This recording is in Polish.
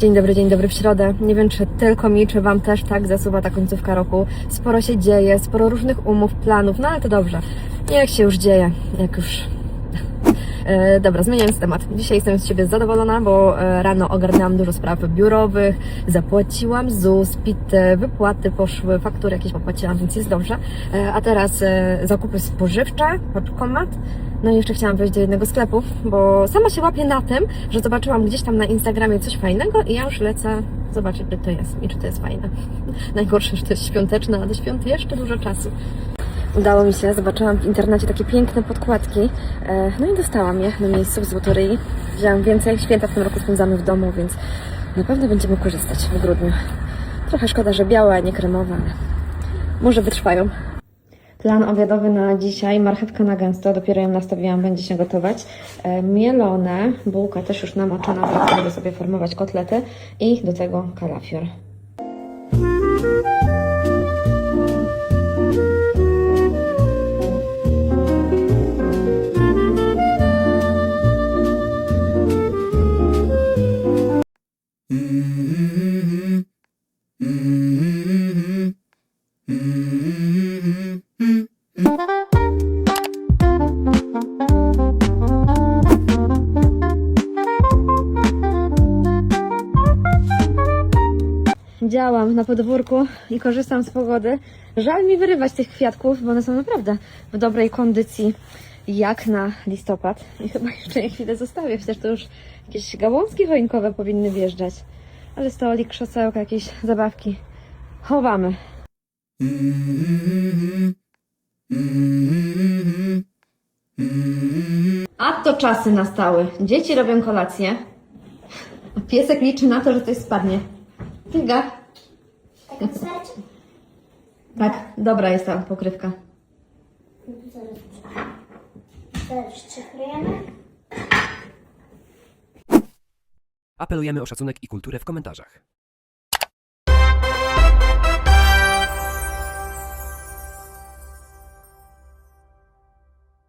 Dzień dobry, dzień dobry w środę. Nie wiem, czy tylko mi, czy Wam też tak zasuwa ta końcówka roku. Sporo się dzieje, sporo różnych umów, planów, no ale to dobrze. Niech się już dzieje, jak już E, dobra, zmieniając temat. Dzisiaj jestem z siebie zadowolona, bo e, rano ogarnęłam dużo spraw biurowych, zapłaciłam ZUS, PIT, wypłaty poszły, faktury jakieś popłaciłam, więc jest dobrze. E, a teraz e, zakupy spożywcze, paczkomat. No i jeszcze chciałam wejść do jednego sklepu, bo sama się łapię na tym, że zobaczyłam gdzieś tam na Instagramie coś fajnego i ja już lecę zobaczyć, czy to jest i czy to jest fajne. Najgorsze, że to jest świąteczne, a do świąt jeszcze dużo czasu. Udało mi się, zobaczyłam w internecie takie piękne podkładki, e, no i dostałam je na miejscu w Złotoryi. Wziąłam więcej, święta w tym roku spędzamy w domu, więc na pewno będziemy korzystać w grudniu. Trochę szkoda, że białe, a nie kremowe, ale może wytrwają. Plan obiadowy na dzisiaj, marchewka na gęsto, dopiero ją nastawiłam, będzie się gotować. E, mielone, bułka też już namoczona, teraz będę sobie formować kotlety i do tego kalafior. Działam na podwórku i korzystam z pogody. Żal mi wyrywać tych kwiatków, bo one są naprawdę w dobrej kondycji jak na listopad. I chyba jeszcze je chwilę zostawię, chociaż to już jakieś gałązki choinkowe powinny wjeżdżać. Ale stolik, krzesełka, jakieś zabawki. Chowamy. A to czasy nastały. Dzieci robią kolację. A piesek liczy na to, że coś spadnie. Tyga. Tak wystarczy? Tak, dobra jest ta pokrywka. Przykryjemy. Apelujemy o szacunek i kulturę w komentarzach.